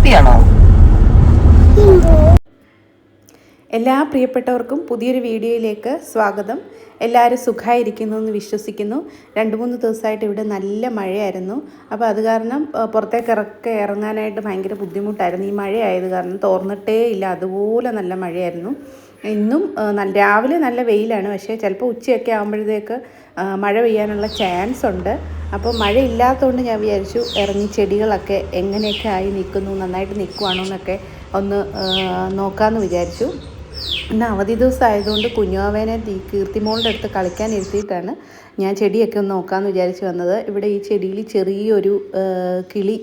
പൂപ്പിയാണോ എല്ലാ പ്രിയപ്പെട്ടവർക്കും പുതിയൊരു വീഡിയോയിലേക്ക് സ്വാഗതം. എല്ലാവരും സുഖമായിരിക്കുന്നു എന്ന് വിശ്വസിക്കുന്നു. രണ്ട് മൂന്ന് ദിവസമായിട്ട് ഇവിടെ നല്ല മഴയായിരുന്നു. അപ്പോൾ അത് കാരണം ആ, പുറത്തേക്ക് ഇറക്കെ ഇറങ്ങാനായിട്ട് ഭയങ്കര ബുദ്ധിമുട്ടായിരുന്നു. ഈ മഴയായത് കാരണം തോർന്നിട്ടേ ഇല്ല. അതുപോലെ നല്ല മഴയായിരുന്നു. ഇന്നും രാവിലെ നല്ല വെയിലാണ്. പക്ഷേ ചിലപ്പോൾ ഉച്ചയൊക്കെ ആകുമ്പോഴത്തേക്ക് മഴ പെയ്യാനുള്ള ചാൻസ് ഉണ്ട്. അപ്പോൾ മഴ ഇല്ലാത്തതുകൊണ്ട് ഞാൻ വിചാരിച്ചു ഇറങ്ങി ചെടികളൊക്കെ എങ്ങനെയൊക്കെ ആയി നിൽക്കുന്നു നന്നായിട്ട് നിൽക്കുവാണോ എന്നൊക്കെ ഒന്ന് നോക്കാമെന്ന് വിചാരിച്ചു. ഇന്ന് അവധി ദിവസം ആയതുകൊണ്ട് കുഞ്ഞുവാവേനെ തീ കീർത്തിമോളുടെ അടുത്ത് കളിക്കാൻ ഇരുത്തിയിട്ടാണ് ഞാൻ ചെടിയൊക്കെ ഒന്ന് നോക്കാമെന്ന് വിചാരിച്ച് വന്നത്. ഇവിടെ ഈ ചെടിയിൽ ചെറിയൊരു കിളി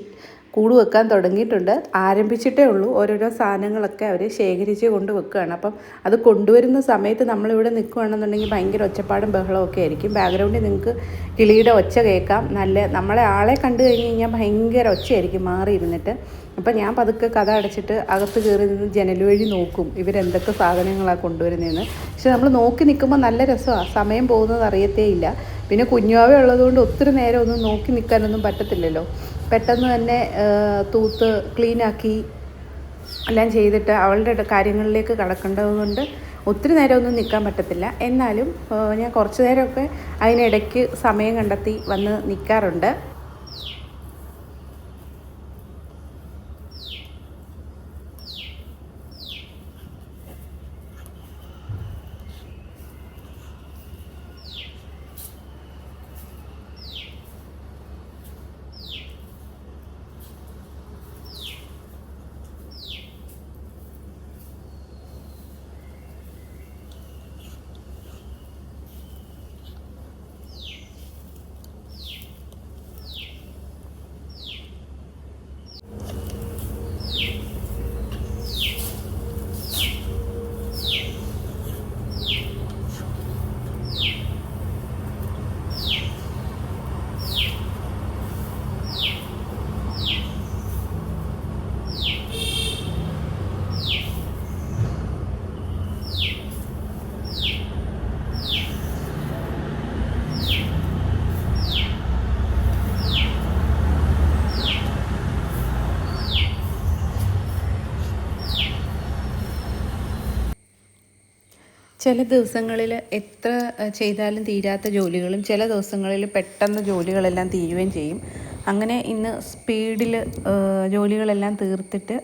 കൂട് വെക്കാൻ തുടങ്ങിയിട്ടുണ്ട്. ആരംഭിച്ചിട്ടേ ഉള്ളൂ. ഓരോരോ സാധനങ്ങളൊക്കെ അവർ ശേഖരിച്ച് കൊണ്ട് വെക്കുകയാണ്. അപ്പം അത് കൊണ്ടുവരുന്ന സമയത്ത് നമ്മളിവിടെ നിൽക്കുകയാണെന്നുണ്ടെങ്കിൽ ഭയങ്കര ഒച്ചപ്പാടും ബഹളവും ഒക്കെ ആയിരിക്കും. ബാക്ക്ഗ്രൗണ്ടിൽ നിങ്ങൾക്ക് കിളിയുടെ ഒച്ച കേൾക്കാം. നല്ല നമ്മളെ ആളെ കണ്ടു കഴിഞ്ഞ് കഴിഞ്ഞാൽ ഭയങ്കര ഒച്ചയായിരിക്കും മാറി ഇരുന്നിട്ട് അപ്പം ഞാൻ പതുക്കെ കഥ അടച്ചിട്ട് അകത്ത് കയറി നിന്ന് ജനൽ വഴി നോക്കും ഇവരെന്തൊക്കെ സാധനങ്ങളാണ് കൊണ്ടുവരുന്നതെന്ന്. പക്ഷെ നമ്മൾ നോക്കി നിൽക്കുമ്പോൾ നല്ല രസമാണ്. സമയം പോകുന്നത് അറിയത്തേ ഇല്ല പിന്നെ കുഞ്ഞുവാവ ഉള്ളതുകൊണ്ട് ഒത്തിരി നേരം ഒന്നും നോക്കി നിൽക്കാനൊന്നും പറ്റത്തില്ലല്ലോ. പെട്ടെന്ന് തന്നെ തൂത്ത് ക്ലീനാക്കി എല്ലാം ചെയ്തിട്ട് അവളുടെ കാര്യങ്ങളിലേക്ക് കടക്കേണ്ടതുകൊണ്ട് ഒത്തിരി നേരമൊന്നും നിൽക്കാൻ പറ്റത്തില്ല. എന്നാലും ഞാൻ കുറച്ച് നേരമൊക്കെ അതിനിടയ്ക്ക് സമയം കണ്ടെത്തി വന്ന് നിൽക്കാറുണ്ട് ചില ദിവസങ്ങളിൽ എത്ര ചെയ്താലും തീരാത്ത ജോലികളും ചില ദിവസങ്ങളിൽ പെട്ടെന്ന് ജോലികളെല്ലാം തീരുകയും ചെയ്യും. അങ്ങനെ ഇന്ന് സ്പീഡിൽ ജോലികളെല്ലാം തീർത്തിട്ട്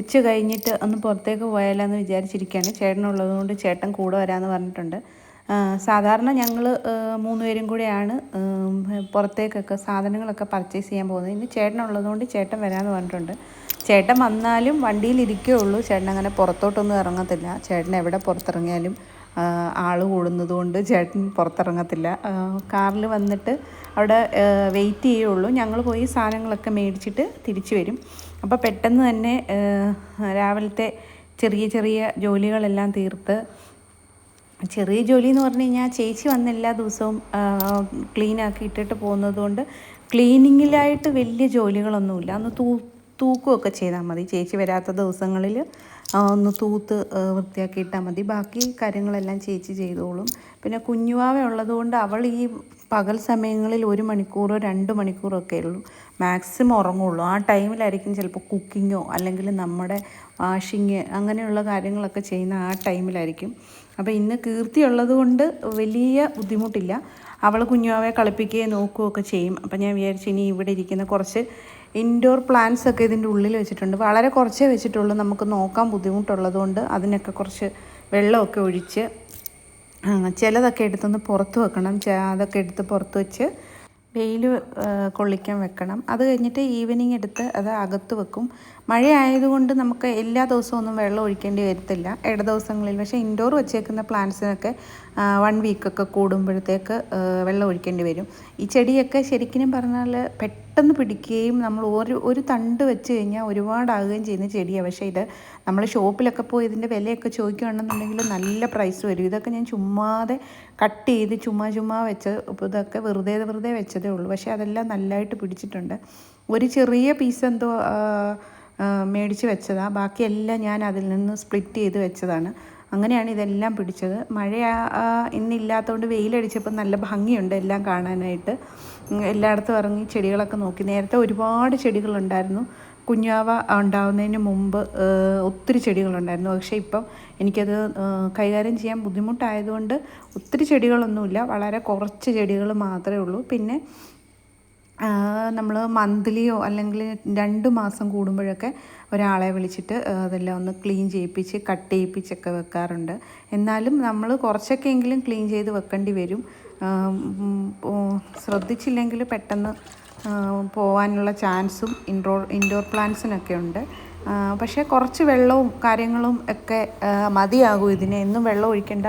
ഉച്ച കഴിഞ്ഞിട്ട് ഒന്ന് പുറത്തേക്ക് പോയാലെന്ന് വിചാരിച്ചിരിക്കുകയാണ്. ചേട്ടനുള്ളതുകൊണ്ട് ചേട്ടൻ കൂടെ വരാമെന്ന് പറഞ്ഞിട്ടുണ്ട്. സാധാരണ ഞങ്ങൾ മൂന്ന് പേരും കൂടെയാണ് പുറത്തേക്കൊക്കെ സാധനങ്ങളൊക്കെ പർച്ചേസ് ചെയ്യാൻ പോകുന്നത്. ഇന്ന് ചേട്ടനുള്ളതുകൊണ്ട് ചേട്ടൻ വരാമെന്ന് പറഞ്ഞിട്ടുണ്ട്. ചേട്ടൻ വന്നാലും വണ്ടിയിൽ ഉള്ളൂ. ചേട്ടൻ അങ്ങനെ പുറത്തോട്ടൊന്നും ഇറങ്ങത്തില്ല. ചേട്ടൻ എവിടെ പുറത്തിറങ്ങിയാലും ആൾ കൂടുന്നത് കൊണ്ട് ചേട്ടൻ പുറത്തിറങ്ങത്തില്ല. കാറിൽ വന്നിട്ട് അവിടെ വെയിറ്റ് ചെയ്യുള്ളൂ ഞങ്ങൾ പോയി സാധനങ്ങളൊക്കെ മേടിച്ചിട്ട് തിരിച്ചു വരും. അപ്പോൾ പെട്ടെന്ന് തന്നെ രാവിലത്തെ ചെറിയ ചെറിയ ജോലികളെല്ലാം തീർത്ത് ചെറിയ ജോലി എന്ന് പറഞ്ഞു കഴിഞ്ഞാൽ ചേച്ചി വന്ന് എല്ലാ ദിവസവും ക്ലീൻ ആക്കി ഇട്ടിട്ട് പോകുന്നത് കൊണ്ട് ക്ലീനിങ്ങിലായിട്ട് വലിയ ജോലികളൊന്നുമില്ല. ഒന്ന് തൂ തൂക്കുകയൊക്കെ ചെയ്താൽ മതി. ചേച്ചി വരാത്ത ദിവസങ്ങളിൽ ഒന്ന് തൂത്ത് വൃത്തിയാക്കി ഇട്ടാൽ മതി. ബാക്കി കാര്യങ്ങളെല്ലാം ചേച്ചി ചെയ്തോളും. പിന്നെ കുഞ്ഞുവാവ ഉള്ളതുകൊണ്ട് അവൾ ഈ പകൽ സമയങ്ങളിൽ ഒരു മണിക്കൂറോ രണ്ട് മണിക്കൂറോ ഒക്കെ ഉള്ളൂ. മാക്സിമം ഉറങ്ങുള്ളൂ. ആ ടൈമിലായിരിക്കും ചിലപ്പോൾ കുക്കിങ്ങോ അല്ലെങ്കിൽ നമ്മുടെ വാഷിങ് അങ്ങനെയുള്ള കാര്യങ്ങളൊക്കെ ചെയ്യുന്ന ആ ടൈമിലായിരിക്കും. അപ്പോൾ ഇന്ന് കീർത്തി കൊണ്ട് വലിയ ബുദ്ധിമുട്ടില്ല. അവൾ കുഞ്ഞുവാവെ കളിപ്പിക്കുകയും നോക്കുകയൊക്കെ ചെയ്യും. അപ്പം ഞാൻ വിചാരിച്ചു ഇനി ഇവിടെ ഇരിക്കുന്ന കുറച്ച് ഇൻഡോർ പ്ലാന്റ്സ് ഒക്കെ ഇതിന്റെ ഉള്ളിൽ വെച്ചിട്ടുണ്ട്. വളരെ കുറച്ചേ വെച്ചിട്ടുള്ളൂ. നമുക്ക് നോക്കാൻ ബുദ്ധിമുട്ടുള്ളത് കൊണ്ട് അതിനൊക്കെ കുറച്ച് വെള്ളമൊക്കെ ഒഴിച്ച് ചിലതൊക്കെ എടുത്തൊന്ന് പുറത്ത് വെക്കണം. അതൊക്കെ എടുത്ത് പുറത്ത് വെച്ച് വെയിൽ കൊള്ളിക്കാൻ വെക്കണം. അത് കഴിഞ്ഞിട്ട് ഈവനിങ് എടുത്ത് അത് അകത്ത് വെക്കും. മഴ ആയതുകൊണ്ട് നമുക്ക് എല്ലാ ദിവസവും ഒന്നും വെള്ളം ഒഴിക്കേണ്ടി വരത്തില്ല. ഇട ദിവസങ്ങളിൽ പക്ഷേ ഇൻഡോർ വെച്ചേക്കുന്ന പ്ലാന്റ്സിനൊക്കെ വൺ വീക്കൊക്കെ കൂടുമ്പോഴത്തേക്ക് വെള്ളം ഒഴിക്കേണ്ടി വരും. ഈ ചെടിയൊക്കെ ശരിക്കും പറഞ്ഞാൽ പെട്ടെന്ന് പിടിക്കുകയും നമ്മൾ ഒരു ഒരു തണ്ട് വെച്ച് കഴിഞ്ഞാൽ ഒരുപാടാകുകയും ചെയ്യുന്ന ചെടിയാണ് പക്ഷേ ഇത് നമ്മൾ ഷോപ്പിലൊക്കെ പോയി ഇതിന്റെ വിലയൊക്കെ ചോദിക്കുകയാണെന്നുണ്ടെങ്കിൽ നല്ല പ്രൈസ് വരും. ഇതൊക്കെ ഞാൻ ചുമ്മാതെ കട്ട് ചെയ്ത് ചുമ്മാ ചുമ്മാ വെച്ച് ഇതൊക്കെ വെറുതെ വെറുതെ വെച്ചതേ ഉള്ളൂ. പക്ഷേ അതെല്ലാം നല്ലതായിട്ട് പിടിച്ചിട്ടുണ്ട്. ഒരു ചെറിയ പീസ് എന്തോ മേടിച്ച് വെച്ചതാണ് ബാക്കിയെല്ലാം ഞാൻ അതിൽ നിന്ന് സ്പ്ലിറ്റ് ചെയ്ത് വെച്ചതാണ്. അങ്ങനെയാണ് ഇതെല്ലാം പിടിച്ചത്. മഴ ഇന്നില്ലാത്തതുകൊണ്ട് വെയിലടിച്ചപ്പോൾ നല്ല ഭംഗിയുണ്ട് എല്ലാം കാണാനായിട്ട്. എല്ലായിടത്തും ഇറങ്ങി ചെടികളൊക്കെ നോക്കി. നേരത്തെ ഒരുപാട് ചെടികളുണ്ടായിരുന്നു. കുഞ്ഞാവ ഉണ്ടാവുന്നതിന് മുമ്പ് ഒത്തിരി ചെടികളുണ്ടായിരുന്നു. പക്ഷേ ഇപ്പം എനിക്കത് കൈകാര്യം ചെയ്യാൻ ബുദ്ധിമുട്ടായതുകൊണ്ട് ഒത്തിരി ചെടികളൊന്നുമില്ല. വളരെ കുറച്ച് ചെടികൾ മാത്രമേ ഉള്ളൂ. പിന്നെ നമ്മൾ മന്ത്ലിയോ അല്ലെങ്കിൽ രണ്ട് മാസം കൂടുമ്പോഴൊക്കെ ഒരാളെ വിളിച്ചിട്ട് അതെല്ലാം ഒന്ന് ക്ലീൻ ചെയ്യിപ്പിച്ച് കട്ട് ചെയ്യിപ്പിച്ചൊക്കെ വെക്കാറുണ്ട്. എന്നാലും നമ്മൾ കുറച്ചൊക്കെയെങ്കിലും ക്ലീൻ ചെയ്ത് വെക്കേണ്ടി വരും. ശ്രദ്ധിച്ചില്ലെങ്കിൽ പെട്ടെന്ന് പോവാനുള്ള ചാൻസും ഇൻഡോർ ഇൻഡോർ പ്ലാന്റ്സിനൊക്കെ ഉണ്ട്. പക്ഷേ കുറച്ച് വെള്ളവും കാര്യങ്ങളും ഒക്കെ മതിയാകും. ഇതിന് എന്നും വെള്ളം ഒഴിക്കേണ്ട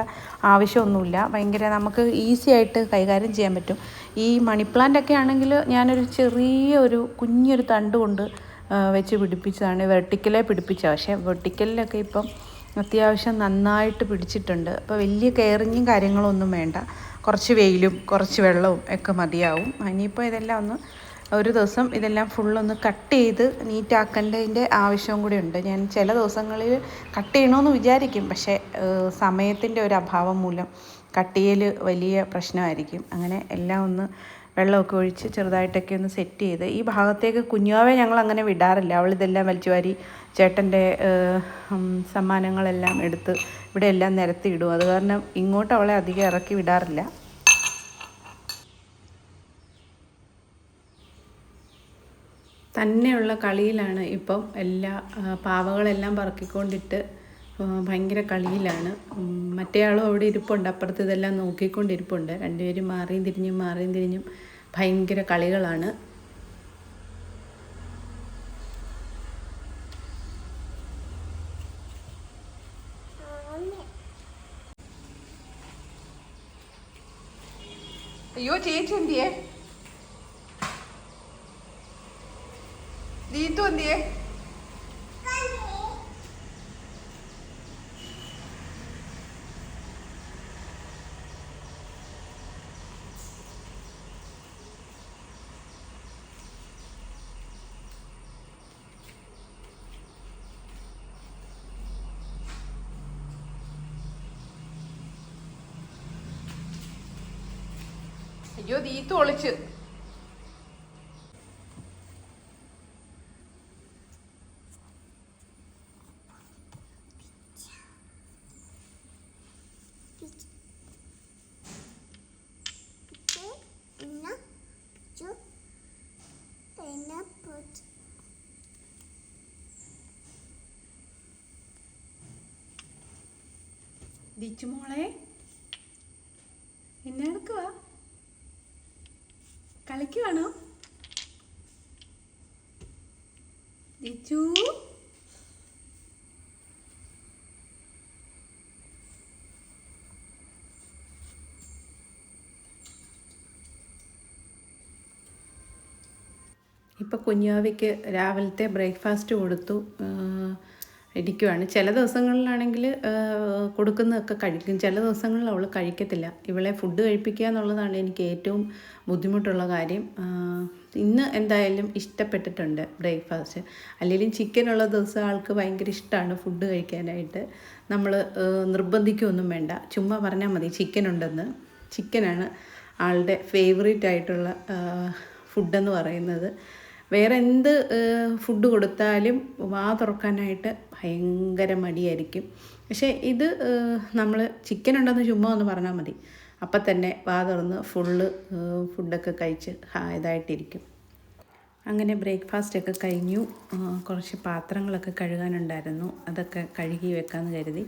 ആവശ്യമൊന്നുമില്ല. ഭയങ്കര നമുക്ക് ഈസി ആയിട്ട് കൈകാര്യം ചെയ്യാൻ പറ്റും. ഈ മണി ഒക്കെ ആണെങ്കിൽ ഞാനൊരു ചെറിയ ഒരു കുഞ്ഞൊരു തണ്ട് കൊണ്ട് വെച്ച് പിടിപ്പിച്ചതാണ്. വെർട്ടിക്കലെ പിടിപ്പിച്ച പക്ഷേ വെർട്ടിക്കലിലൊക്കെ ഇപ്പം അത്യാവശ്യം നന്നായിട്ട് പിടിച്ചിട്ടുണ്ട്. അപ്പോൾ വലിയ കെയറിങ്ങും കാര്യങ്ങളൊന്നും വേണ്ട. കുറച്ച് വെയിലും കുറച്ച് വെള്ളവും ഒക്കെ മതിയാവും. ഇനിയിപ്പോൾ ഇതെല്ലാം ഒന്ന് ഒരു ദിവസം ഇതെല്ലാം ഫുള്ളൊന്ന് കട്ട് ചെയ്ത് നീറ്റാക്കേണ്ടതിന്റെ ആവശ്യവും കൂടി ഉണ്ട്. ഞാൻ ചില ദിവസങ്ങളിൽ കട്ട് ചെയ്യണമെന്ന് വിചാരിക്കും. പക്ഷേ സമയത്തിന്റെ ഒരു അഭാവം മൂലം കട്ട് ചെയ്യൽ വലിയ പ്രശ്നമായിരിക്കും. അങ്ങനെ എല്ലാം ഒന്ന് വെള്ളമൊക്കെ ഒഴിച്ച് ചെറുതായിട്ടൊക്കെ ഒന്ന് സെറ്റ് ചെയ്ത് ഈ ഭാഗത്തേക്ക് കുഞ്ഞുവാവെ ഞങ്ങൾ അങ്ങനെ വിടാറില്ല. അവൾ ഇതെല്ലാം വലിച്ചു വാരി ചേട്ടന്റെ സമ്മാനങ്ങളെല്ലാം എടുത്ത് ഇവിടെ എല്ലാം നിരത്തിയിടും. അത് കാരണം ഇങ്ങോട്ട് അവളെ അധികം ഇറക്കി വിടാറില്ല. തന്നെയുള്ള കളിയിലാണ് ഇപ്പം എല്ലാ പാവകളെല്ലാം പറക്കിക്കൊണ്ടിട്ട് ഭയങ്കര കളിയിലാണ്. മറ്റേ മറ്റേയാളും അവിടെ ഇരിപ്പുണ്ട്. അപ്പുറത്ത് ഇതെല്ലാം നോക്കിക്കൊണ്ടിരിപ്പുണ്ട്. രണ്ടുപേരും മാറിയും തിരിഞ്ഞും മാറിയും തിരിഞ്ഞും ഭയങ്കര കളികളാണ്. അയ്യോ ചേച്ചി എന്തിയേ? ദീത്തു എന്തിയേ അയ്യോ ദീത്തു ഒളിച്ച് ദിച്ചു മോളെ. എന്നെ എടുക്കുക കളിക്കുവാണോ? ദിച്ചു. ഇപ്പോൾ കുഞ്ഞാവയ്ക്ക് രാവിലത്തെ ബ്രേക്ക്ഫാസ്റ്റ് കൊടുത്തു. ഇരിക്കുവാണ്. ചില ദിവസങ്ങളിലാണെങ്കിൽ കൊടുക്കുന്നതൊക്കെ കഴിക്കും. ചില ദിവസങ്ങളിൽ അവൾ കഴിക്കത്തില്ല. ഇവളെ ഫുഡ് കഴിപ്പിക്കുക എന്നുള്ളതാണ് എനിക്ക് ഏറ്റവും ബുദ്ധിമുട്ടുള്ള കാര്യം. ഇന്ന് എന്തായാലും ഇഷ്ടപ്പെട്ടിട്ടുണ്ട് ബ്രേക്ക്ഫാസ്റ്റ്. അല്ലെങ്കിലും ചിക്കനുള്ള ദിവസം ആൾക്ക് ഭയങ്കര ഇഷ്ടമാണ് ഫുഡ് കഴിക്കാനായിട്ട്. നമ്മൾ നിർബന്ധിക്കുകയൊന്നും വേണ്ട. ചുമ്മാ പറഞ്ഞാൽ മതി ചിക്കൻ ഉണ്ടെന്ന്. ചിക്കനാണ് ആളുടെ ഫേവറേറ്റ് ആയിട്ടുള്ള ഫുഡെന്ന് പറയുന്നത്. വേറെ എന്ത് ഫുഡ് കൊടുത്താലും വാ തുറക്കാനായിട്ട് ഭയങ്കര മടിയായിരിക്കും. പക്ഷേ ഇത് നമ്മൾ ചിക്കൻ ഉണ്ടെന്ന് ചുമ്മാ ഒന്ന് പറഞ്ഞാൽ മതി. അപ്പം തന്നെ വാ തുറന്ന് ഫുള്ള് ഫുഡൊക്കെ കഴിച്ച് ഇതായിട്ടിരിക്കും. അങ്ങനെ ബ്രേക്ക്ഫാസ്റ്റൊക്കെ കഴിഞ്ഞു. കുറച്ച് പാത്രങ്ങളൊക്കെ കഴുകാനുണ്ടായിരുന്നു. അതൊക്കെ കഴുകി വെക്കാമെന്ന് കരുതി.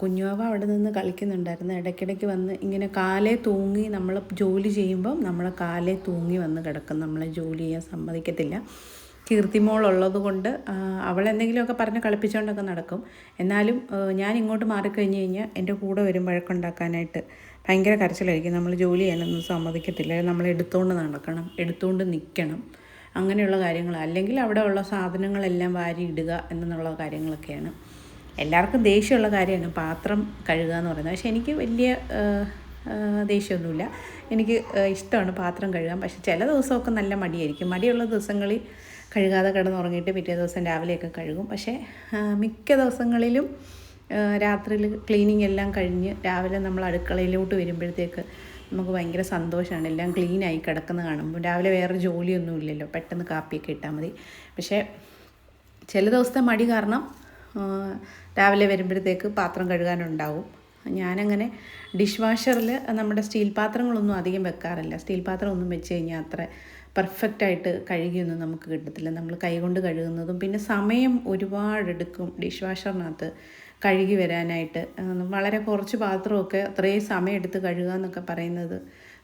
കുഞ്ഞുവാവ അവിടെ നിന്ന് കളിക്കുന്നുണ്ടായിരുന്നു. ഇടയ്ക്കിടയ്ക്ക് വന്ന് ഇങ്ങനെ കാലേ തൂങ്ങി നമ്മൾ ജോലി ചെയ്യുമ്പം നമ്മളെ കാലേ തൂങ്ങി വന്ന് കിടക്കും. നമ്മളെ ജോലി ചെയ്യാൻ സമ്മതിക്കത്തില്ല. കീർത്തിമോളുള്ളത് കൊണ്ട് അവൾ അവളെന്തെങ്കിലുമൊക്കെ പറഞ്ഞ് കളിപ്പിച്ചുകൊണ്ടൊക്കെ നടക്കും. എന്നാലും ഞാൻ ഇങ്ങോട്ട് മാറിക്കഴിഞ്ഞ് കഴിഞ്ഞാൽ എന്റെ കൂടെ വരും വഴക്കുണ്ടാക്കാനായിട്ട്. ഭയങ്കര കരച്ചിലായിരിക്കും. നമ്മൾ ജോലി ചെയ്യാനൊന്നും സമ്മതിക്കത്തില്ല. നമ്മൾ എടുത്തുകൊണ്ട് നടക്കണം. എടുത്തുകൊണ്ട് നിൽക്കണം. അങ്ങനെയുള്ള കാര്യങ്ങൾ അല്ലെങ്കിൽ അവിടെ ഉള്ള സാധനങ്ങളെല്ലാം വാരി ഇടുക എന്നുള്ള കാര്യങ്ങളൊക്കെയാണ്. എല്ലാവർക്കും ദേഷ്യമുള്ള കാര്യമാണ് പാത്രം കഴുകുക എന്ന് പറയുന്നത്. പക്ഷേ എനിക്ക് വലിയ ദേഷ്യമൊന്നുമില്ല. എനിക്ക് ഇഷ്ടമാണ് പാത്രം കഴുകാൻ. പക്ഷേ ചില ദിവസമൊക്കെ നല്ല മടിയായിരിക്കും. മടിയുള്ള ദിവസങ്ങളിൽ കഴുകാതെ കിടന്നുറങ്ങിയിട്ട് പിറ്റേ ദിവസം രാവിലെയൊക്കെ കഴുകും. പക്ഷേ മിക്ക ദിവസങ്ങളിലും രാത്രിയിൽ ക്ലീനിങ് എല്ലാം കഴിഞ്ഞ് രാവിലെ നമ്മൾ അടുക്കളയിലോട്ട് വരുമ്പോഴത്തേക്ക് നമുക്ക് ഭയങ്കര സന്തോഷമാണ്. എല്ലാം ക്ലീനായി കിടക്കുന്ന കാണുമ്പോൾ. രാവിലെ വേറെ ജോലിയൊന്നും ഇല്ലല്ലോ. പെട്ടെന്ന് കാപ്പിയൊക്കെ ഇട്ടാൽ മതി. പക്ഷേ ചില ദിവസത്തെ മടി കാരണം രാവിലെ വരുമ്പോഴത്തേക്ക് പാത്രം കഴുകാനുണ്ടാവും. ഞാനങ്ങനെ ഡിഷ് വാഷറിൽ നമ്മുടെ സ്റ്റീൽ പാത്രങ്ങളൊന്നും അധികം വെക്കാറില്ല. സ്റ്റീൽ പാത്രം ഒന്നും വെച്ച് കഴിഞ്ഞാൽ അത്ര പെർഫെക്റ്റായിട്ട് കഴുകിയൊന്നും നമുക്ക് കിട്ടത്തില്ല. നമ്മൾ കൈകൊണ്ട് കഴുകുന്നതും പിന്നെ സമയം ഒരുപാടെടുക്കും ഡിഷ് വാഷറിനകത്ത് കഴുകി വരാനായിട്ട്. വളരെ കുറച്ച് പാത്രമൊക്കെ അത്രയും സമയം എടുത്ത് കഴുകുക എന്നൊക്കെ പറയുന്നത്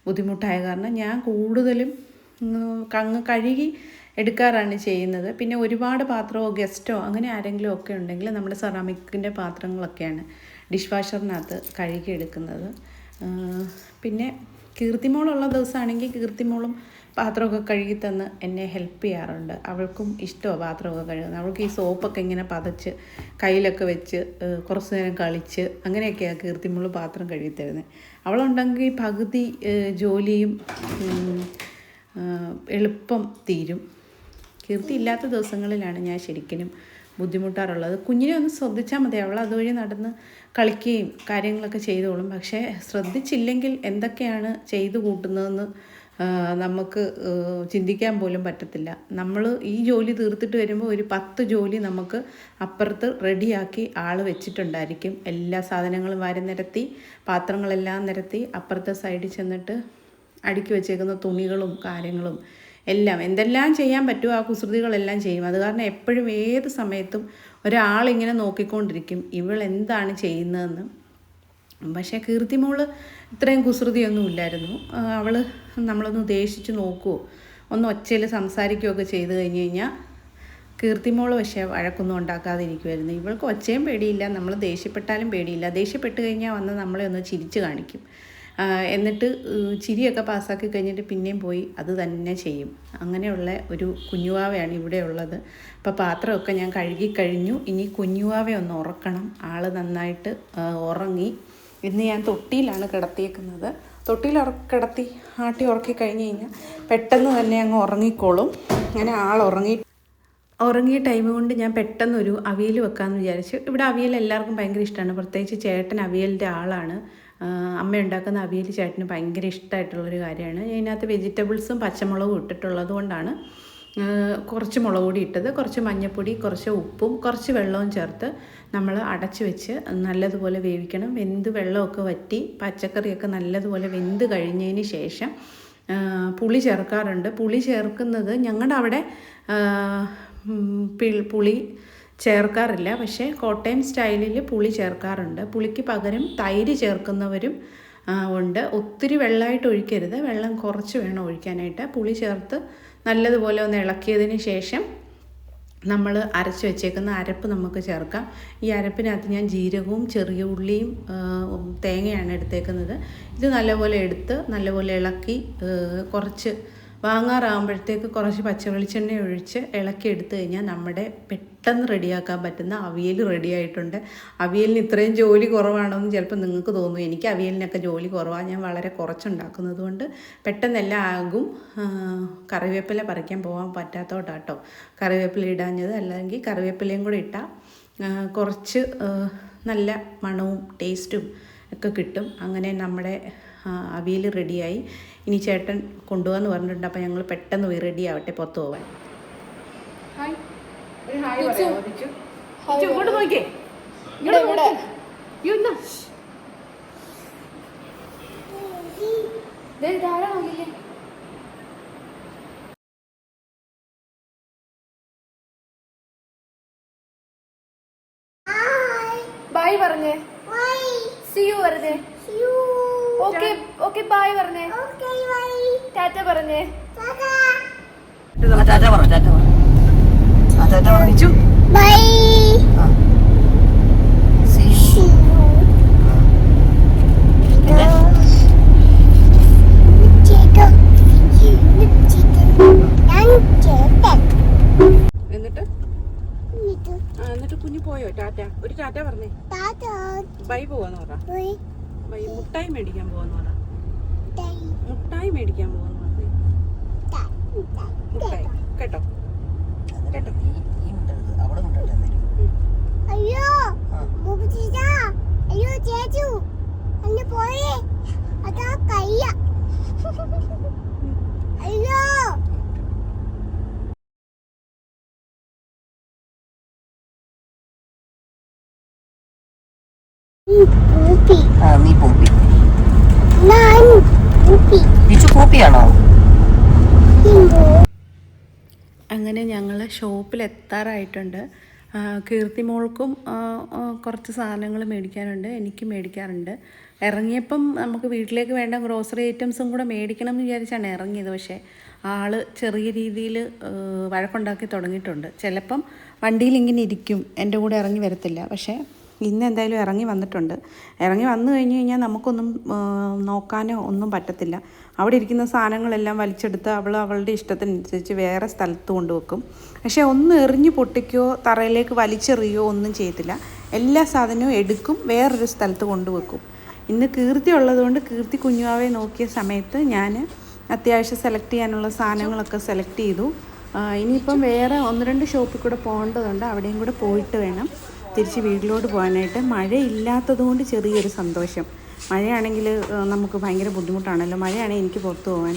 ബുദ്ധിമുട്ടായ കാരണം ഞാൻ കൂടുതലും അങ്ങ് കഴുകി എടുക്കാറാണ് ചെയ്യുന്നത്. പിന്നെ ഒരുപാട് പാത്രമോ ഗസ്റ്റോ അങ്ങനെ ആരെങ്കിലും ഒക്കെ ഉണ്ടെങ്കിൽ നമ്മുടെ സെറാമിക്കിന്റെ പാത്രങ്ങളൊക്കെയാണ് ഡിഷ് വാഷറിനകത്ത് കഴുകി എടുക്കുന്നത്. പിന്നെ കീർത്തിമോളുള്ള ദിവസമാണെങ്കിൽ കീർത്തിമോളും പാത്രമൊക്കെ കഴുകി തന്ന് എന്നെ ഹെൽപ്പ് ചെയ്യാറുണ്ട്. അവൾക്കും ഇഷ്ടമാണ് പാത്രമൊക്കെ കഴുകുന്നത്. അവൾക്ക് ഈ സോപ്പൊക്കെ ഇങ്ങനെ പതച്ച് കയ്യിലൊക്കെ വെച്ച് കുറച്ച് നേരം കളിച്ച് അങ്ങനെയൊക്കെയാണ് കീർത്തിമോൾ പാത്രം കഴുകി തരുന്നത്. അവളുണ്ടെങ്കിൽ പകുതി ജോലിയും എളുപ്പം തീരും. കീർത്തി ഇല്ലാത്ത ദിവസങ്ങളിലാണ് ഞാൻ ശരിക്കും ബുദ്ധിമുട്ടാറുള്ളത്. കുഞ്ഞിനെ ഒന്ന് ശ്രദ്ധിച്ചാൽ മതി. അവൾ അതുവഴി നടന്ന് കളിക്കുകയും കാര്യങ്ങളൊക്കെ ചെയ്തോളും. പക്ഷേ ശ്രദ്ധിച്ചില്ലെങ്കിൽ എന്തൊക്കെയാണ് ചെയ്തു കൂട്ടുന്നതെന്ന് നമുക്ക് ചിന്തിക്കാൻ പോലും പറ്റത്തില്ല. നമ്മൾ ഈ ജോലി തീർത്തിട്ട് വരുമ്പോൾ ഒരു പത്ത് ജോലി നമുക്ക് അപ്പുറത്ത് റെഡിയാക്കി ആൾ വെച്ചിട്ടുണ്ടായിരിക്കും. എല്ലാ സാധനങ്ങളും വാരി നിരത്തി പാത്രങ്ങളെല്ലാം നിരത്തി അപ്പുറത്തെ സൈഡിൽ ചെന്നിട്ട് അടുക്കി വെച്ചേക്കുന്ന തുണികളും കാര്യങ്ങളും എല്ലാം എന്തെല്ലാം ചെയ്യാൻ പറ്റുമോ ആ കുസൃതികളെല്ലാം ചെയ്യും. അത് കാരണം എപ്പോഴും ഏത് സമയത്തും ഒരാളിങ്ങനെ നോക്കിക്കൊണ്ടിരിക്കും ഇവൾ എന്താണ് ചെയ്യുന്നതെന്ന്. പക്ഷേ കീർത്തിമോൾ ഇത്രയും കുസൃതിയൊന്നും ഇല്ലായിരുന്നു. അവൾ നമ്മളൊന്ന് ഉദ്ദേശിച്ച് നോക്കുമോ ഒന്ന് ഒച്ചയിൽ സംസാരിക്കുകയൊക്കെ ചെയ്ത് കഴിഞ്ഞ് കഴിഞ്ഞാൽ കീർത്തിമോൾ പക്ഷേ വഴക്കൊന്നും ഉണ്ടാക്കാതെ ഇരിക്കുമായിരുന്നു ഇവൾക്ക് ഒച്ചയും പേടിയില്ല നമ്മൾ ദേഷ്യപ്പെട്ടാലും പേടിയില്ല. ദേഷ്യപ്പെട്ട് കഴിഞ്ഞാൽ വന്ന് നമ്മളെ ഒന്ന് ചിരിച്ച് കാണിക്കും. എന്നിട്ട് ചിരിയൊക്കെ പാസ്സാക്കി കഴിഞ്ഞിട്ട് പിന്നെയും പോയി അത് തന്നെ ചെയ്യും. അങ്ങനെയുള്ള ഒരു കുഞ്ഞുവാവയാണ് ഇവിടെ ഉള്ളത്. അപ്പോൾ പാത്രമൊക്കെ ഞാൻ കഴുകി കഴിഞ്ഞു. ഇനി കുഞ്ഞുവാവെ ഒന്ന് ഉറക്കണം. ആൾ നന്നായിട്ട് ഉറങ്ങി. ഇന്ന് ഞാൻ തൊട്ടിയിലാണ് കിടത്തിയേക്കുന്നത്. തൊട്ടിയിൽ കിടത്തി ആട്ടി ഉറക്കി കഴിഞ്ഞ് കഴിഞ്ഞാൽ പെട്ടെന്ന് തന്നെ അങ്ങ് ഉറങ്ങിക്കോളും. അങ്ങനെ ആൾ ഉറങ്ങി ഉറങ്ങിയ ടൈം കൊണ്ട് ഞാൻ പെട്ടെന്നൊരു അവിയൽ വെക്കാമെന്ന് വിചാരിച്ചു. ഇവിടെ അവിയൽ എല്ലാവർക്കും ഭയങ്കര ഇഷ്ടമാണ് പ്രത്യേകിച്ച് ചേട്ടൻ അവിയലിന്റെ ആളാണ്. അമ്മ ഉണ്ടാക്കുന്ന അവിയൽ ചേട്ടന് ഭയങ്കര ഇഷ്ടമായിട്ടുള്ളൊരു കാര്യമാണ്. ഇതിനകത്ത് വെജിറ്റബിൾസും പച്ചമുളകും ഇട്ടിട്ടുള്ളത് കൊണ്ടാണ് കുറച്ച് മുളക് പൊടി ഇട്ടത്. കുറച്ച് മഞ്ഞൾപ്പൊടി കുറച്ച് ഉപ്പും കുറച്ച് വെള്ളവും ചേർത്ത് നമ്മൾ അടച്ച് വെച്ച് നല്ലതുപോലെ വേവിക്കണം. വെന്ത് വെള്ളമൊക്കെ വറ്റി പച്ചക്കറിയൊക്കെ നല്ലതുപോലെ വെന്ത് കഴിഞ്ഞതിന് ശേഷം പുളി ചേർക്കാറുണ്ട്. പുളി ചേർക്കുന്നത് ഞങ്ങളുടെ അവിടെ പുളി ചേർക്കാറില്ല. പക്ഷേ കോട്ടയം സ്റ്റൈലിൽ പുളി ചേർക്കാറുണ്ട്. പുളിക്ക് പകരം തൈര് ചേർക്കുന്നവരും ഉണ്ട്. ഒത്തിരി വെള്ളമായിട്ട് ഒഴിക്കരുത്. വെള്ളം കുറച്ച് വേണം ഒഴിക്കാനായിട്ട്. പുളി ചേർത്ത് നല്ലതുപോലെ ഒന്ന് ഇളക്കിയതിന് ശേഷം നമ്മൾ അരച്ച് വെച്ചേക്കുന്ന അരപ്പ് നമുക്ക് ചേർക്കാം. ഈ അരപ്പിനകത്ത് ഞാൻ ജീരകവും ചെറിയ ഉള്ളിയും തേങ്ങയാണ് എടുത്തേക്കുന്നത്. ഇത് നല്ലപോലെ എടുത്ത് നല്ലപോലെ ഇളക്കി കുറച്ച് വാങ്ങാറാകുമ്പോഴത്തേക്ക് കുറച്ച് പച്ച വെളിച്ചെണ്ണ ഒഴിച്ച് ഇളക്കി എടുത്തു കഴിഞ്ഞാൽ നമ്മുടെ പെട്ടെന്ന് റെഡിയാക്കാൻ പറ്റുന്ന അവിയൽ റെഡിയായിട്ടുണ്ട് അവിയലിന് ഇത്രയും ജോലി കുറവാണെന്ന് ചിലപ്പോൾ നിങ്ങൾക്ക് തോന്നും. എനിക്ക് അവിയലിനൊക്കെ ജോലി കുറവാണ്. ഞാൻ വളരെ കുറച്ചുണ്ടാക്കുന്നത് കൊണ്ട് പെട്ടെന്നെല്ലാം ആകും. കറിവേപ്പില പറിക്കാൻ പോകാൻ പറ്റാത്തോട്ടാ കേട്ടോ കറിവേപ്പില ഇടാഞ്ഞത്. അല്ലെങ്കിൽ കറിവേപ്പിലയും കൂടെ ഇട്ടാൽ കുറച്ച് നല്ല മണവും ടേസ്റ്റും ഒക്കെ കിട്ടും. അങ്ങനെ നമ്മുടെ അവിയൽ റെഡിയായി. ഇനി ചേട്ടൻ കൊണ്ടുപോകാന്ന് പറഞ്ഞിട്ടുണ്ട്. അപ്പോൾ ഞങ്ങൾ പെട്ടെന്ന് പോയി റെഡി ആവട്ടെ പുറത്ത് പോവാൻ. ഇങ്ങോട്ട് നോക്കിയേ. ഇങ്ങോട്ട്? ബായ് പറഞ്ഞേ. സിയു സി യു പറഞ്ഞേ. ഓക്കെ ഓക്കെ ബായ് പറഞ്ഞേ. ടാറ്റ പറഞ്ഞേ. ടാറ്റ. പറ ടാറ്റ പറ. ടാറ്റ പറ നിച്ചു Bye. See you. പിന്നെ? Chicken. Chicken. And എന്നിട്ട്? എന്നിട്ട്? കുഞ്ഞു പോയോ ടാറ്റ? ഒരു ടാറ്റ പറഞ്ഞേ. ബൈ പോവാന്ന് പറ. ഈ മുട്ടായി മേടിക്കാൻ പോകുന്നവരാ. മുട്ടായി മേടിക്കാൻ പോവാന്ന് പറഞ്ഞേ Ta- ta- മുട്ടായി കേട്ടോ എന്നിട്ട് ഈ ഈ മുട്ടരുത് അവിടെ മുട്ടട്ടെ എന്തെങ്കിലും അയ്യോ ആ മുപ്പത്തിച്ച അയ്യോ ചേച്ചു അന്ന് പോയേ അതാ കയ്യ അയ്യോ പൂപ്പി ആ നീ പോപ്പി. ബിജു പോപ്പിയാണോ? അങ്ങനെ ഞങ്ങൾ ഷോപ്പിൽ എത്താറായിട്ടുണ്ട് കീർത്തി മോൾക്കും കുറച്ച് സാധനങ്ങൾ മേടിക്കാനുണ്ട്. എനിക്ക് മേടിക്കാറുണ്ട്. ഇറങ്ങിയപ്പം നമുക്ക് വീട്ടിലേക്ക് വേണ്ട ഗ്രോസറി ഐറ്റംസും കൂടെ മേടിക്കണം എന്ന് വിചാരിച്ചാണ് ഇറങ്ങിയത്. പക്ഷേ ആൾ ചെറിയ രീതിയിൽ വഴക്കുണ്ടാക്കി തുടങ്ങിയിട്ടുണ്ട്. ചിലപ്പം വണ്ടിയിൽ ഇങ്ങനെ ഇരിക്കും. എന്റെ കൂടെ ഇറങ്ങി വരത്തില്ല. പക്ഷേ ഇന്ന് എന്തായാലും ഇറങ്ങി വന്നിട്ടുണ്ട്. ഇറങ്ങി വന്നു കഴിഞ്ഞ് കഴിഞ്ഞാൽ നമുക്കൊന്നും നോക്കാനോ ഒന്നും പറ്റത്തില്ല. അവിടെ ഇരിക്കുന്ന സാധനങ്ങളെല്ലാം വലിച്ചെടുത്ത് അവൾ അവളുടെ ഇഷ്ടത്തിനനുസരിച്ച് വേറെ സ്ഥലത്ത് കൊണ്ടുവെക്കും. പക്ഷേ ഒന്ന് എറിഞ്ഞ് പൊട്ടിക്കോ തറയിലേക്ക് വലിച്ചെറിയോ ഒന്നും ചെയ്യത്തില്ല. എല്ലാ സാധനവും എടുക്കും വേറൊരു സ്ഥലത്ത് കൊണ്ടുവെക്കും. ഇന്ന് കീർത്തി ഉള്ളതുകൊണ്ട് കീർത്തി കുഞ്ഞുവാവെ നോക്കിയ സമയത്ത് ഞാൻ അത്യാവശ്യം സെലക്ട് ചെയ്യാനുള്ള സാധനങ്ങളൊക്കെ സെലക്ട് ചെയ്തു. ഇനിയിപ്പം വേറെ ഒന്ന് രണ്ട് ഷോപ്പിൽ കൂടെ പോകേണ്ടതുണ്ട്. അവിടെയും കൂടെ പോയിട്ട് വേണം. തിരിച്ച് വീട്ടിലോട്ട് പോകാനായിട്ട് മഴയില്ലാത്തത് കൊണ്ട് ചെറിയൊരു സന്തോഷം. മഴയാണെങ്കിൽ നമുക്ക് ഭയങ്കര ബുദ്ധിമുട്ടാണല്ലോ. മഴയാണെങ്കിൽ എനിക്ക് പുറത്ത് പോകാൻ.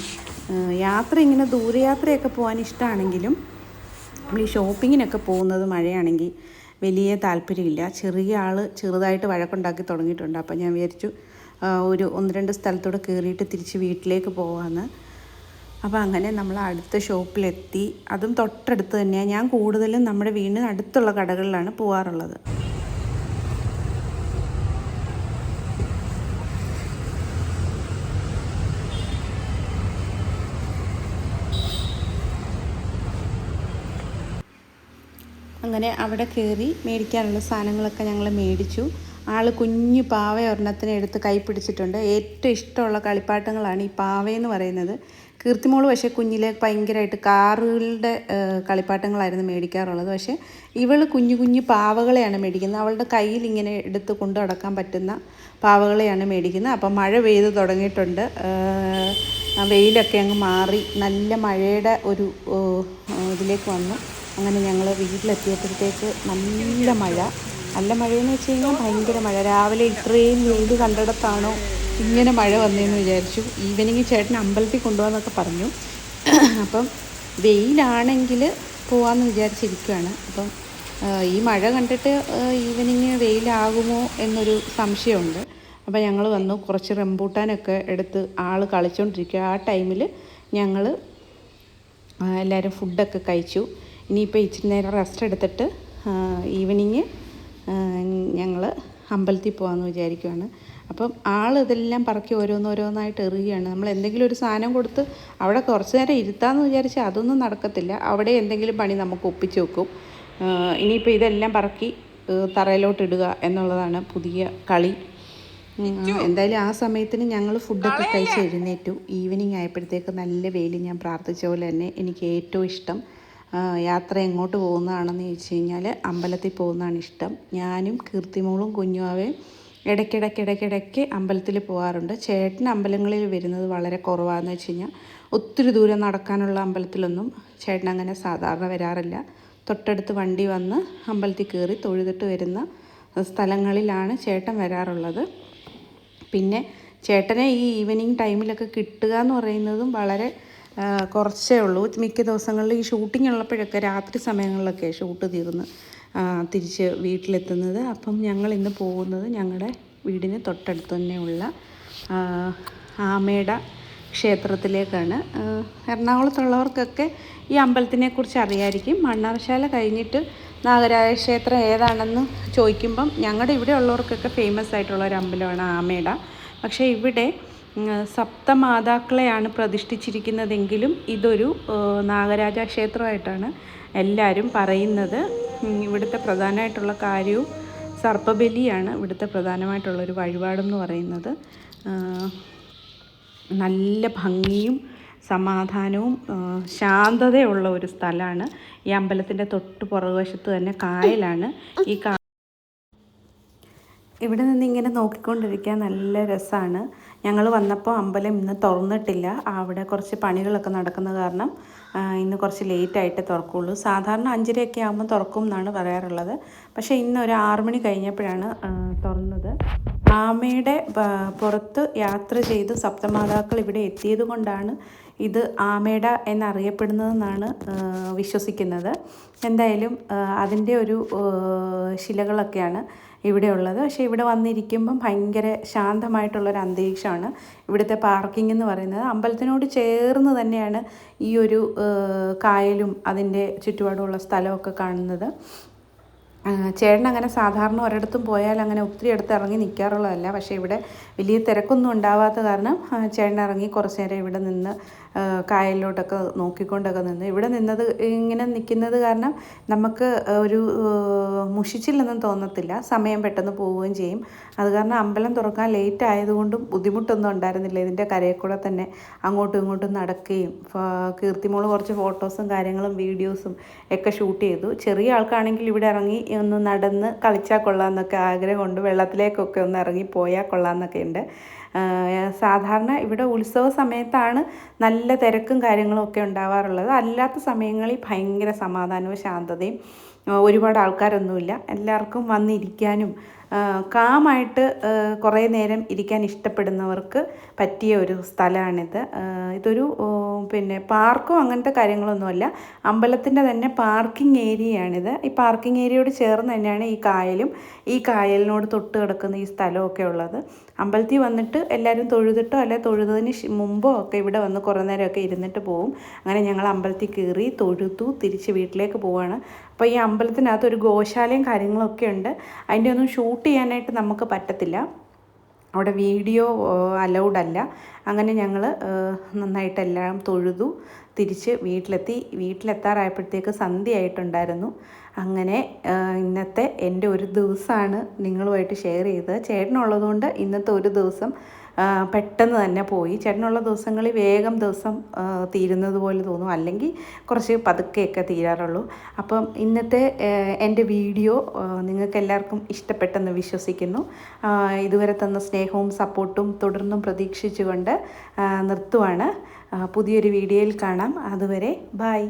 യാത്ര ഇങ്ങനെ ദൂരയാത്രയൊക്കെ പോകാൻ ഇഷ്ടമാണെങ്കിലും നമ്മൾ ഈ ഷോപ്പിങ്ങിനൊക്കെ പോകുന്നത് മഴയാണെങ്കിൽ വലിയ താല്പര്യമില്ല. ചെറിയ ആൾ ചെറുതായിട്ട് വഴക്കുണ്ടാക്കി തുടങ്ങിയിട്ടുണ്ട്. അപ്പോൾ ഞാൻ വിചാരിച്ചു ഒരു ഒന്ന് രണ്ട് സ്ഥലത്തൂടെ കയറിയിട്ട് തിരിച്ച് വീട്ടിലേക്ക് പോകാമെന്ന്. അപ്പോൾ അങ്ങനെ നമ്മൾ അടുത്ത ഷോപ്പിലെത്തി. അതും തൊട്ടടുത്ത് തന്നെയാണ് ഞാൻ കൂടുതലും നമ്മുടെ വീടിന് അടുത്തുള്ള കടകളിലാണ് പോകാറുള്ളത് അങ്ങനെ അവിടെ കയറി മേടിക്കാനുള്ള സാധനങ്ങളൊക്കെ ഞങ്ങൾ മേടിച്ചു. ആൾ കുഞ്ഞു പാവ ഒരെണ്ണത്തിന് എടുത്ത് കൈ പിടിച്ചിട്ടുണ്ട്. ഏറ്റവും ഇഷ്ടമുള്ള കളിപ്പാട്ടങ്ങളാണ് ഈ പാവയെന്ന് പറയുന്നത്. കീർത്തിമോൾ പക്ഷേ കുഞ്ഞിലെ ഭയങ്കരമായിട്ട് കാറുകളുടെ കളിപ്പാട്ടങ്ങളായിരുന്നു മേടിക്കാറുള്ളത്. പക്ഷേ ഇവൾ കുഞ്ഞു കുഞ്ഞു പാവകളെയാണ് മേടിക്കുന്നത്. അവളുടെ കയ്യിൽ ഇങ്ങനെ എടുത്ത് കൊണ്ടു നടക്കാൻ പറ്റുന്ന പാവകളെയാണ് മേടിക്കുന്നത്. അപ്പം മഴ പെയ്ത് തുടങ്ങിയിട്ടുണ്ട്. വെയിലൊക്കെ അങ്ങ് മാറി നല്ല മഴയുടെ ഒരു ഇതിലേക്ക് വന്നു. അങ്ങനെ ഞങ്ങൾ വീട്ടിലെത്തിയപ്പോഴത്തേക്ക് നല്ല മഴ. നല്ല മഴയെന്ന് വെച്ച് കഴിഞ്ഞാൽ ഭയങ്കര മഴ. രാവിലെ ഇത്രയും വെയിൽ കണ്ടിടത്താണോ? ഇങ്ങനെ മഴ വന്നതെന്ന് വിചാരിച്ചു. ഈവനിങ് ചേട്ടൻ അമ്പലത്തിൽ കൊണ്ടുപോകാന്നൊക്കെ പറഞ്ഞു. അപ്പം വെയിലാണെങ്കിൽ പോകാമെന്ന് വിചാരിച്ചിരിക്കുകയാണ് അപ്പം ഈ മഴ കണ്ടിട്ട് ഈവനിങ് വെയിലാകുമോ എന്നൊരു സംശയമുണ്ട്. അപ്പോൾ ഞങ്ങൾ വന്നു. കുറച്ച് റംബൂട്ടാനൊക്കെ എടുത്ത് ആൾ കളിച്ചുകൊണ്ടിരിക്കുക ആ ടൈമിൽ ഞങ്ങൾ എല്ലാവരും ഫുഡൊക്കെ കഴിച്ചു. ഇനിയിപ്പോൾ ഇച്ചിരി നേരം റെസ്റ്റ് എടുത്തിട്ട് ഈവനിങ് ഞങ്ങൾ അമ്പലത്തിൽ പോകാമെന്ന് വിചാരിക്കുവാണ്. അപ്പം ആൾ ഇതെല്ലാം പറക്കി ഓരോന്നോരോന്നായിട്ട് എറിയുകയാണ്. നമ്മൾ എന്തെങ്കിലും ഒരു സാധനം കൊടുത്ത് അവിടെ കുറച്ച് നേരം ഇരുത്താമെന്ന് വിചാരിച്ചാൽ അതൊന്നും നടക്കത്തില്ല. അവിടെ എന്തെങ്കിലും പണി നമുക്ക് ഒപ്പിച്ച് വെക്കും. ഇനിയിപ്പോൾ ഇതെല്ലാം പറക്കി തറയിലോട്ട് ഇടുക എന്നുള്ളതാണ് പുതിയ കളി. എന്തായാലും ആ സമയത്തിന് ഞങ്ങൾ ഫുഡൊക്കെ കഴിച്ച് എഴുന്നേറ്റു. ഈവനിങ് ആയപ്പോഴത്തേക്ക് നല്ല വെയിൽ ഞാൻ പ്രാർത്ഥിച്ച പോലെ തന്നെ എനിക്ക് ഏറ്റവും ഇഷ്ടം. യാത്ര എങ്ങോട്ട് പോകുന്നതാണെന്ന് ചോദിച്ചു കഴിഞ്ഞാൽ അമ്പലത്തിൽ പോകുന്നതാണ് ഇഷ്ടം. ഞാനും കീർത്തിമോളും കുഞ്ഞുമാവയും ഇടയ്ക്കിടയ്ക്ക് ഇടയ്ക്കിടയ്ക്ക് അമ്പലത്തിൽ പോകാറുണ്ട് ചേട്ടൻ അമ്പലങ്ങളിൽ വരുന്നത് വളരെ കുറവാണെന്ന് വെച്ച് കഴിഞ്ഞാൽ ഒത്തിരി ദൂരം നടക്കാനുള്ള അമ്പലത്തിലൊന്നും ചേട്ടൻ അങ്ങനെ സാധാരണ വരാറില്ല. തൊട്ടടുത്ത് വണ്ടി വന്ന് അമ്പലത്തിൽ കയറി തൊഴുതിട്ട് വരുന്ന സ്ഥലങ്ങളിലാണ് ചേട്ടൻ വരാറുള്ളത്. പിന്നെ ചേട്ടനെ ഈ ഈവനിങ് ടൈമിലൊക്കെ കിട്ടുക എന്ന് പറയുന്നതും വളരെ കുറച്ചേ ഉള്ളൂ. മിക്ക ദിവസങ്ങളിൽ ഈ ഷൂട്ടിംഗ് ഉള്ളപ്പോഴൊക്കെ രാത്രി സമയങ്ങളിലൊക്കെ ഷൂട്ട് തീർന്ന് തിരിച്ച് വീട്ടിലെത്തുന്നത്. അപ്പം ഞങ്ങൾ ഇന്ന് പോകുന്നത് ഞങ്ങളുടെ വീടിന് തൊട്ടടുത്ത് തന്നെയുള്ള ആമേട ക്ഷേത്രത്തിലേക്കാണ്. എറണാകുളത്തുള്ളവർക്കൊക്കെ ഈ അമ്പലത്തിനെക്കുറിച്ച് അറിയായിരിക്കും. മണ്ണാർശാല കഴിഞ്ഞിട്ട് നാഗരാജ ക്ഷേത്രം ഏതാണെന്ന് ചോദിക്കുമ്പം ഞങ്ങളുടെ ഇവിടെ ഉള്ളവർക്കൊക്കെ ഫേമസ് ആയിട്ടുള്ള ഒരു അമ്പലമാണ് ആമേട. പക്ഷേ ഇവിടെ സപ്തമാതാക്കളെയാണ് പ്രതിഷ്ഠിച്ചിരിക്കുന്നതെങ്കിലും ഇതൊരു നാഗരാജ ക്ഷേത്രമായിട്ടാണ് എല്ലാവരും പറയുന്നത് ഇവിടുത്തെ പ്രധാനമായിട്ടുള്ള കാര്യവും സർപ്പബലിയാണ് ഇവിടുത്തെ പ്രധാനമായിട്ടുള്ളൊരു വഴിപാടെന്ന് പറയുന്നത്. നല്ല ഭംഗിയും സമാധാനവും ശാന്തതയുള്ള ഒരു സ്ഥലമാണ്. ഈ അമ്പലത്തിന്റെ തൊട്ട് പുറകുവശത്ത് തന്നെ കായലാണ്. ഈ കാ ഇവിടെ നിന്ന് ഇങ്ങനെ നോക്കിക്കൊണ്ടിരിക്കാൻ നല്ല രസമാണ് ഞങ്ങൾ വന്നപ്പോൾ അമ്പലം ഇന്ന് തുറന്നിട്ടില്ല. അവിടെ കുറച്ച് പണികളൊക്കെ നടക്കുന്ന കാരണം ഇന്ന് കുറച്ച് ലേറ്റായിട്ട് തുറക്കുള്ളൂ. സാധാരണ അഞ്ചരയൊക്കെ ആകുമ്പോൾ തുറക്കും എന്നാണ് പറയാറുള്ളത്. പക്ഷേ ഇന്ന് ഒരു ആറ് മണി കഴിഞ്ഞപ്പോഴാണ് തുറന്നത്. ആമയുടെ പുറത്ത് യാത്ര ചെയ്ത് സപ്തമാതാക്കൾ ഇവിടെ എത്തിയത് കൊണ്ടാണ് ഇത് ആമേട എന്നറിയപ്പെടുന്നതെന്നാണ് വിശ്വസിക്കുന്നത്. എന്തായാലും അതിന്റെ ഒരു ശിലകളൊക്കെയാണ്. ഇവിടെ ഉള്ളത് പക്ഷേ ഇവിടെ വന്നിരിക്കുമ്പം ഭയങ്കര ശാന്തമായിട്ടുള്ളൊരു അന്തരീക്ഷമാണ്. ഇവിടുത്തെ പാർക്കിംഗ് എന്ന് പറയുന്നത് അമ്പലത്തിനോട് ചേർന്ന് തന്നെയാണ് ഈ ഒരു കായലും അതിന്റെ ചുറ്റുപാടുമുള്ള സ്ഥലമൊക്കെ കാണുന്നത്. ചേട്ടൻ അങ്ങനെ സാധാരണ ഒരിടത്തും പോയാൽ അങ്ങനെ ഒത്തിരി അടുത്ത് ഇറങ്ങി നിൽക്കാറുള്ളതല്ല. പക്ഷേ ഇവിടെ വലിയ തിരക്കൊന്നും ഉണ്ടാവാത്ത കാരണം ചേട്ടൻ ഇറങ്ങി കുറച്ച് നേരം ഇവിടെ നിന്ന് കായലിലോട്ടൊക്കെ നോക്കിക്കൊണ്ടൊക്കെ നിന്ന് ഇവിടെ നിന്നത് ഇങ്ങനെ നിൽക്കുന്നത് കാരണം നമുക്ക് ഒരു മുഷിച്ചില്ലെന്നും തോന്നത്തില്ല. സമയം പെട്ടെന്ന് പോവുകയും ചെയ്യും. അത് കാരണം അമ്പലം തുറക്കാൻ ലേറ്റ് ആയതുകൊണ്ടും ബുദ്ധിമുട്ടൊന്നും ഉണ്ടായിരുന്നില്ല. ഇതിന്റെ കരയിൽ കൂടെ തന്നെ അങ്ങോട്ടും ഇങ്ങോട്ടും നടക്കുകയും കീർത്തിമോൾ കുറച്ച് ഫോട്ടോസും കാര്യങ്ങളും വീഡിയോസും ഒക്കെ ഷൂട്ട് ചെയ്തു. ചെറിയ ആൾക്കാണെങ്കിൽ ഇവിടെ ഇറങ്ങി ഒന്ന് നടന്ന് കളിച്ചാൽ കൊള്ളാമെന്നൊക്കെ ആഗ്രഹമുണ്ട്. വെള്ളത്തിലേക്കൊക്കെ ഒന്ന് ഇറങ്ങി പോയാൽ കൊള്ളാമെന്നൊക്കെ ഉണ്ട്. സാധാരണ ഇവിടെ ഉത്സവ സമയത്താണ് നല്ല തിരക്കും കാര്യങ്ങളും ഒക്കെ ഉണ്ടാവാറുള്ളത്. അല്ലാത്ത സമയങ്ങളിൽ ഭയങ്കര സമാധാനവും ശാന്തതയും ഒരുപാട് ആൾക്കാരൊന്നുമില്ല. എല്ലാവർക്കും വന്നിരിക്കാനും കാമായിട്ട് കുറേ നേരം ഇരിക്കാൻ ഇഷ്ടപ്പെടുന്നവർക്ക് പറ്റിയ ഒരു സ്ഥലമാണിത്. ഇതൊരു പിന്നെ പാർക്കോ അങ്ങനത്തെ കാര്യങ്ങളൊന്നുമല്ല. അമ്പലത്തിന്റെ തന്നെ പാർക്കിംഗ് ഏരിയയാണിത്. ഈ പാർക്കിംഗ് ഏരിയയോട് ചേർന്ന് തന്നെയാണ് ഈ കായലും ഈ കായലിനോട് തൊട്ട് കിടക്കുന്ന ഈ സ്ഥലമൊക്കെ ഉള്ളത്. അമ്പലത്തിൽ വന്നിട്ട് എല്ലാവരും തൊഴുതിട്ടോ അല്ലെ തൊഴുതതിന് മുമ്പോ ഒക്കെ ഇവിടെ വന്ന് കുറേ നേരമൊക്കെ ഇരുന്നിട്ട് പോവും. അങ്ങനെ ഞങ്ങൾ അമ്പലത്തിൽ കയറി തൊഴുതു തിരിച്ച് വീട്ടിലേക്ക് പോവാണ്. അപ്പോൾ ഈ അമ്പലത്തിനകത്ത് ഒരു ഗോശാലയും കാര്യങ്ങളൊക്കെ ഉണ്ട്. അതിന്റെ ഒന്നും ഷൂട്ട് ചെയ്യാനായിട്ട് നമുക്ക് പറ്റത്തില്ല. അവിടെ വീഡിയോ അലൗഡ് അല്ല. അങ്ങനെ ഞങ്ങൾ നന്നായിട്ടെല്ലാം തൊഴുതു തിരിച്ച് വീട്ടിലെത്തി. വീട്ടിലെത്താറായപ്പോഴത്തേക്ക് സന്ധ്യയായിട്ടുണ്ടായിരുന്നു അങ്ങനെ ഇന്നത്തെ എന്റെ ഒരു ദിവസമാണ് നിങ്ങളുമായിട്ട് ഷെയർ ചെയ്തത്. ചേട്ടനുള്ളതുകൊണ്ട് ഇന്നത്തെ ഒരു ദിവസം പെട്ടെന്ന് തന്നെ പോയി. ചേട്ടനുള്ള ദിവസങ്ങളിൽ വേഗം ദിവസം തീരുന്നത് പോലെ തോന്നും. അല്ലെങ്കിൽ കുറച്ച് പതുക്കെയൊക്കെ തീരാറുള്ളൂ. അപ്പം ഇന്നത്തെ എന്റെ വീഡിയോ നിങ്ങൾക്ക് എല്ലാവർക്കും ഇഷ്ടപ്പെട്ടെന്ന് വിശ്വസിക്കുന്നു. ഇതുവരെ തന്ന സ്നേഹവും സപ്പോർട്ടും തുടർന്നും പ്രതീക്ഷിച്ചുകൊണ്ട് നിർത്തുവാണ്. പുതിയൊരു വീഡിയോയിൽ കാണാം. അതുവരെ ബായ്